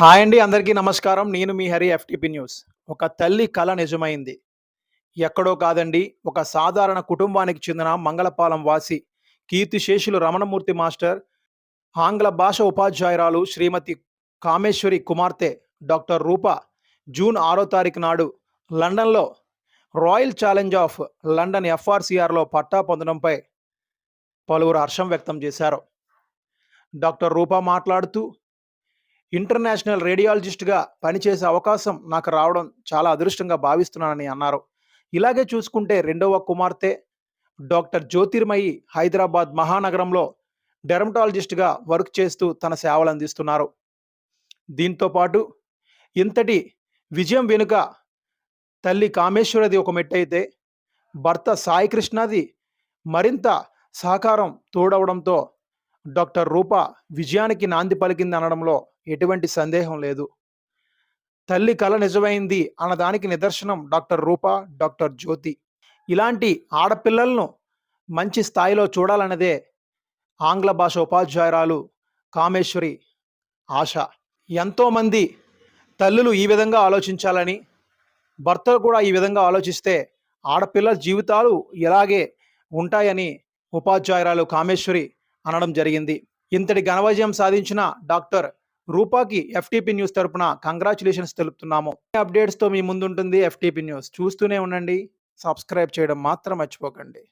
Hi అండి అందరికీ నమస్కారం. నేను మీ హరి ఎఫ్టిపి న్యూస్ ఒక తల్లి కళ నిజమైంది. ఎక్కడో కాదండి ఒక సాధారణ కుటుంబానికి చెందిన మంగళపాలెం వాసి కీర్తిశేషులు రమణమూర్తి మాస్టర్ ఆంగ్ల భాష ఉపాధ్యాయురాలు శ్రీమతి కామేశ్వరి కుమార్తె డాక్టర్ రూప. జూన్ ఆరో తారీఖు నాడు లండన్లో రాయల్ ఛాలెంజ్ ఆఫ్ లండన్ ఎఫ్ఆర్సిఆర్లో పట్టా పొందడంపై పలువురు హర్షం వ్యక్తం చేశారు. డాక్టర్ రూప మాట్లాడుతూ ఇంటర్నేషనల్ రేడియాలజిస్ట్గా పనిచేసే అవకాశం నాకు రావడం చాలా అదృష్టంగా భావిస్తున్నానని అన్నారు. ఇలాగే చూసుకుంటే రెండవ కుమార్తె డాక్టర్ జ్యోతిర్మయి హైదరాబాద్ మహానగరంలో డెర్మటాలజిస్ట్గా వర్క్ చేస్తూ తన సేవలు అందిస్తున్నారు. దీంతో పాటు ఇంతటి విజయం వెనుక తల్లి కామేశ్వరది ఒక మెట్టయితే భర్త సాయికృష్ణది మరింత సహకారం తోడవడంతో డాక్టర్ రూప విజయానికి నాంది పలికింది అనడంలో ఎటువంటి సందేహం లేదు. తల్లి కళ నిజమైంది అన్నదానికి నిదర్శనం డాక్టర్ రూప డాక్టర్ జ్యోతి. ఇలాంటి ఆడపిల్లలను మంచి స్థాయిలో చూడాలన్నదే ఆంగ్ల భాష ఉపాధ్యాయురాలు కామేశ్వరి ఆశ. ఎంతోమంది తల్లులు ఈ విధంగా ఆలోచించాలని భర్తలు కూడా ఈ విధంగా ఆలోచిస్తే ఆడపిల్లల జీవితాలు ఇలాగే ఉంటాయని ఉపాధ్యాయురాలు కామేశ్వరి అనడం జరిగింది. ఇంతటి ఘనవిజయం సాధించిన డాక్టర్ రూపాకి ఎఫ్టీపీ న్యూస్ తరపున కంగ్రాచులేషన్స్ తెలుపుతున్నాము. అప్డేట్స్తో మీ ముందుంటుంది ఎఫ్టీపీ న్యూస్. చూస్తూనే ఉండండి. సబ్స్క్రైబ్ చేయడం మాత్రం మర్చిపోకండి.